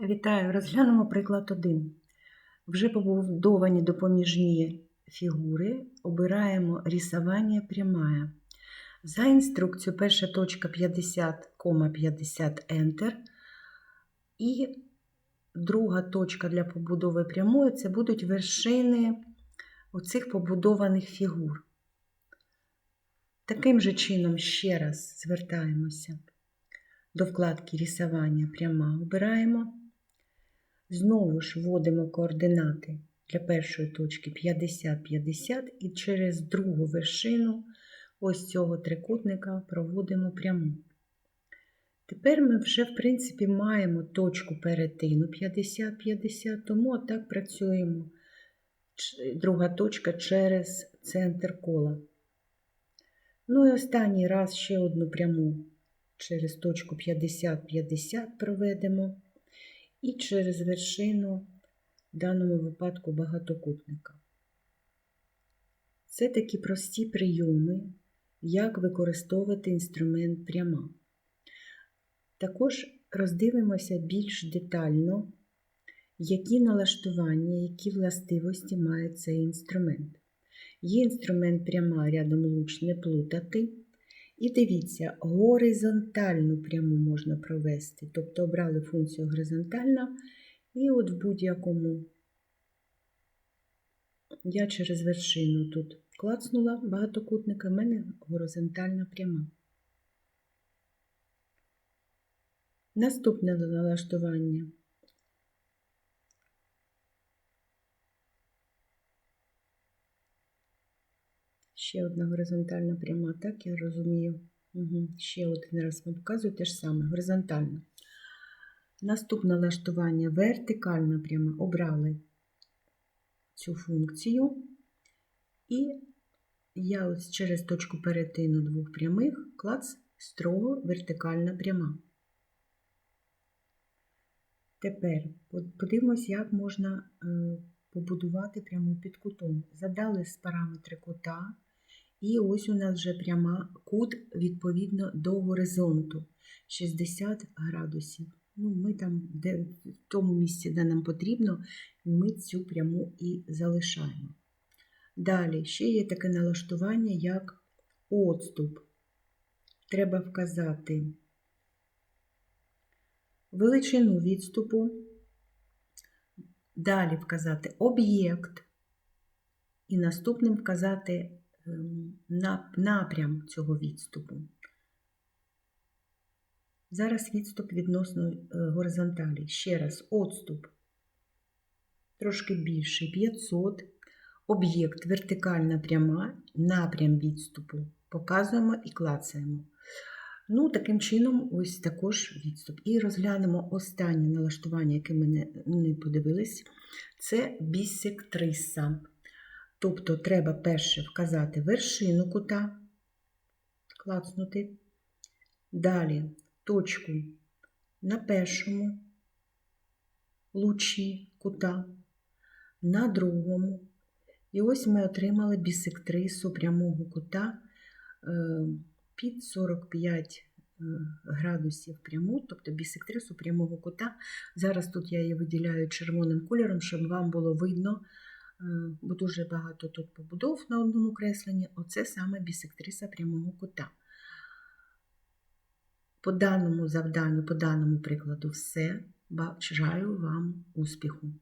Вітаю! Розглянемо приклад 1. Вже побудовані допоміжні фігури. Обираємо рисування прямая. За інструкцією перша точка 50, 50 Enter. І друга точка для побудови прямої це будуть вершини оцих побудованих фігур. Таким же чином ще раз звертаємося до вкладки рисування пряма обираємо. Знову ж вводимо координати для першої точки 50-50 і через другу вершину ось цього трикутника проводимо пряму. Тепер ми вже, в принципі, маємо точку перетину 50-50, тому отак працюємо. Друга точка через центр кола. Ну і останній раз ще одну пряму через точку 50-50 проведемо і через вершину, в даному випадку багатокутника. Це такі прості прийоми, як використовувати інструмент пряма. Також роздивимося більш детально, які налаштування, які властивості має цей інструмент. Є інструмент пряма рядом луч не плутати. І дивіться, горизонтальну пряму можна провести. Тобто обрали функцію горизонтальна, і от в будь-якому я через вершину тут клацнула багатокутника, в мене горизонтальна пряма. Наступне налаштування. Ще одна горизонтальна пряма, так я розумію. Угу. Ще один раз вам показую те ж саме, горизонтальна. Наступне налаштування вертикальна пряма. Обрали цю функцію. І я ось через точку перетину двох прямих клац строго вертикальна пряма. Тепер подивимось, як можна побудувати пряму під кутом. Задали з параметри кута. І ось у нас вже пряма кут відповідно до горизонту 60 градусів. Ну, Ми там, де, в тому місці, де нам потрібно, ми цю пряму і залишаємо. Далі ще є таке налаштування, як отступ. Треба вказати величину відступу, далі вказати об'єкт, і наступним вказати напрям цього відступу. Зараз відступ відносно горизонталі. Ще раз, отступ трошки більший 500. Об'єкт вертикальна пряма, напрям відступу. Показуємо і клацаємо. Ну, Таким чином, ось також відступ. І розглянемо останнє налаштування, яке ми не подивились. Це бісектриса. Тобто треба перше вказати вершину кута, клацнути, далі точку на першому лучі кута, на другому. І ось ми отримали бісектрису прямого кута під 45 градусів пряму, тобто бісектрису прямого кута. Зараз тут я її виділяю червоним кольором, щоб вам було видно. Бо дуже багато тут побудов на одному кресленні, оце саме бісектриса прямого кута. По даному завданню, по даному прикладу, все. Бажаю вам успіху!